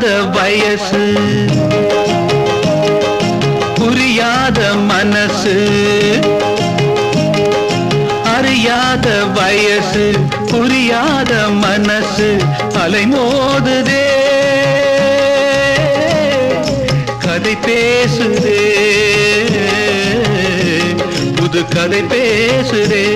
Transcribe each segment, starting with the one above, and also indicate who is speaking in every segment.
Speaker 1: புரியாத வயசு புரியாத மனசு அறியாத வயசு புரியாத மனசு அலைமோதுதே கதை பேசுதே புது கதை பேசுதே.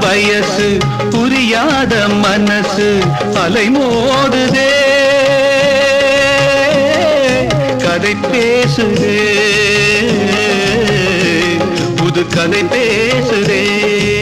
Speaker 1: வயசு புரியாத மனசு அலைமோடுதே கதை பேசுதே. புது கதை பேசுதே.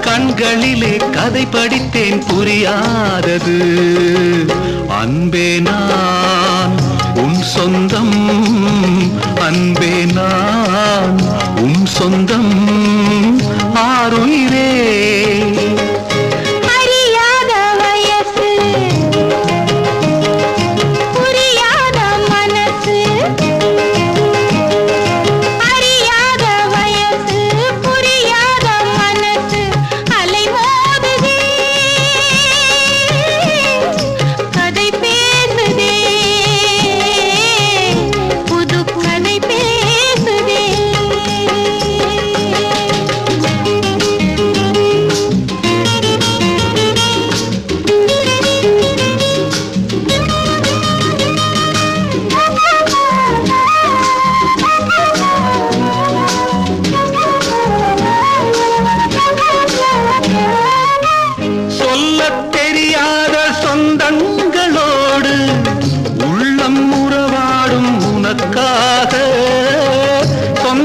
Speaker 1: கண்களிலே கதை படித்தேன் புரியாதது. அன்பே நான் உன் சொந்தம். அன்பே நான் உன் சொந்தம்.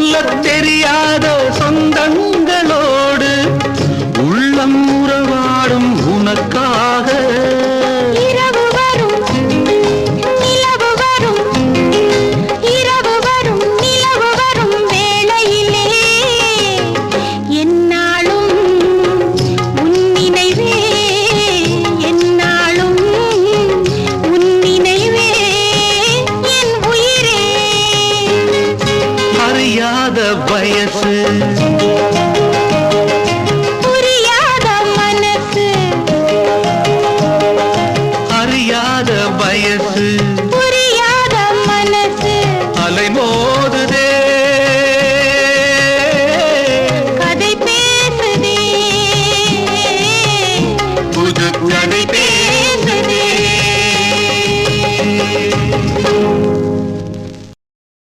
Speaker 1: உள்ளத்தே வயசு.